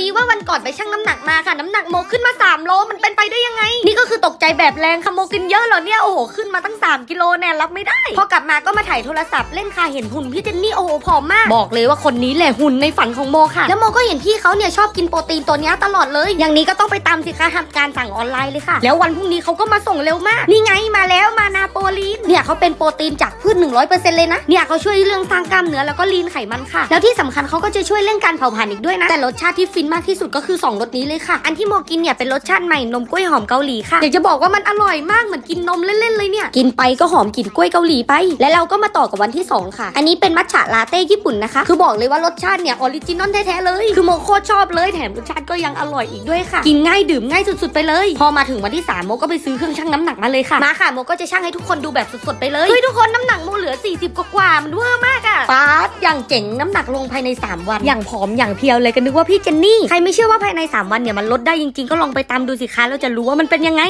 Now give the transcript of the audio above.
ดีว่าวันก่อนไปชั่งน้ำหนักมาค่ะน้ำหนักโมขึ้นมา3โลมันเป็นไปได้ยังไง นี่ก็คือตกใจแบบแรงค่ะโมกินเยอะเหรอเนี่ยโอ้โหขึ้นมาตั้ง 3 กิโลแน่รับไม่ได้ พอกลับมาก็มาถ่ายโทรศัพท์เล่นค่ะเห็นหุ่นพี่เจนนี่โอ้โหผอมมาก บอกเลยว่าคนนี้แหละหุ่นในฝันของโมค่ะ แล้วโมก็เห็นพี่เขาเนี่ยชอบกินโปรตีนตัวนี้ตลอดเลย อย่างนี้ก็ต้องไปตามสิคะทำการสั่งออนไลน์เลยค่ะ แล้ววันพรุ่งนี้เขาก็มาส่งเร็วมากนี่ไงมาแล้วมา โปลีน เนี่ยเขาเป็นโปรตีนจากพืช 100%เลยนะ เนี่ยเขาช่วยเรื่องสร้างกล้ามเนื้อแล้วก็ลีนไขมันค่ะ แล้วที่สำคัญเขาก็จะช่วยเรื่องการเผาผลาญอีกด้วยนะ แต่รสชาติที่ฟินมากที่สุดก็คือ 2รสนี้เลยค่ะ อันที่โมกินเนี่ยเป็นรสชาติใหม่นมกล้วยหอมเกาหลีค่ะ อยากจะบอกว่ามันอร่อยมากเหมือนกินนมเล่นๆเลยเนี่ย กินไปก็หอมกลิ่นกล้วยเกาหลีไป และเราก็มาต่อกับวันที่ 2 ค่ะ อันนี้เป็นมัทฉะลาเต้ญี่ปุ่นนะคะ คือบอกเลยว่ารสชาติเนี่ยออริจินอลแท้ๆเลย คือโมโคตรชอบเลยแถมรสชาติก็ยังอร่อยอีกด้วยค่ะ กินง่ายดื่มง่ายสุดๆไปเลย พอมาถึงวันที่3โมก็ไปซื้อเครื่องชั่งน้ำหนักมาเลยค่ะมาค่ะโมก็จะชั่งให้ทุกคนดูแบบสดๆไปเลย เฮ้ยทุกคนน้ำหนักโมเหลือ 40 กว่าๆมันเวอร์มากอะป๊าดอย่างเจ๋งน้ำหนักลงภายใน 3 วัน อย่างผอมอย่างเพรียวเลยกันนึกว่าพี่เจนนี่ ใครไม่เชื่อว่าภายใน 3 วันเนี่ยมันลดได้จริงๆก็ลองไปตามดูสิคะแล้วจะรู้ว่ามันเป็นยังไง